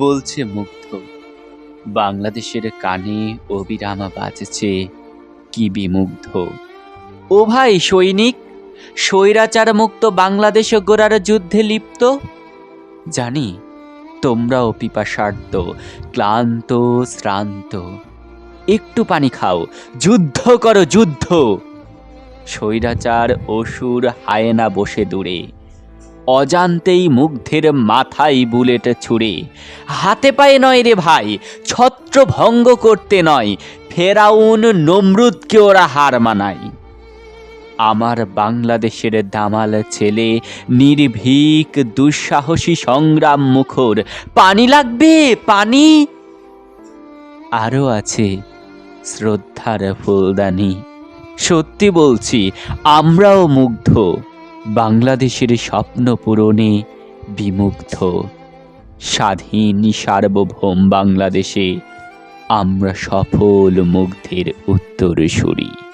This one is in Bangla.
বলছে মুগ্ধ। বাংলাদেশের কানে অবিরামা বাজছে কি বিমুগ্ধ ও ভাই সৈনিক স্বৈরাচার মুক্ত বাংলাদেশ গোড়ার যুদ্ধে লিপ্ত? জানি, তোমরাও পিপাসার্থ, ক্লান্ত, শ্রান্ত। একটু পানি খাও, যুদ্ধ করো, যুদ্ধ! স্বৈরাচার অসুর হায়েনা বসে দূরে। অজান্তেই মুগ্ধের মাথায় বুলেট ছুড়ে। হাতে পায়ে নয় রে ভাই ছত্র ভঙ্গ করতে নয়, ফেরাউন নমরুদকে ওরা হার মানায়। আমার বাংলাদেশের দামাল ছেলে, নির্ভীক, দুঃসাহসী সংগ্রাম মুখর, পানি লাগবে, পানি? আরও আছে শ্রদ্ধার ফুলদানি। সত্যি বলছি, আমরাও মুগ্ধ। বাংলাদেশের স্বপ্ন পূরণে বিমুগ্ধ। স্বাধীন সার্বভৌম বাংলাদেশে আমরা সফল মুগ্ধের উত্তর উত্তরসূরি।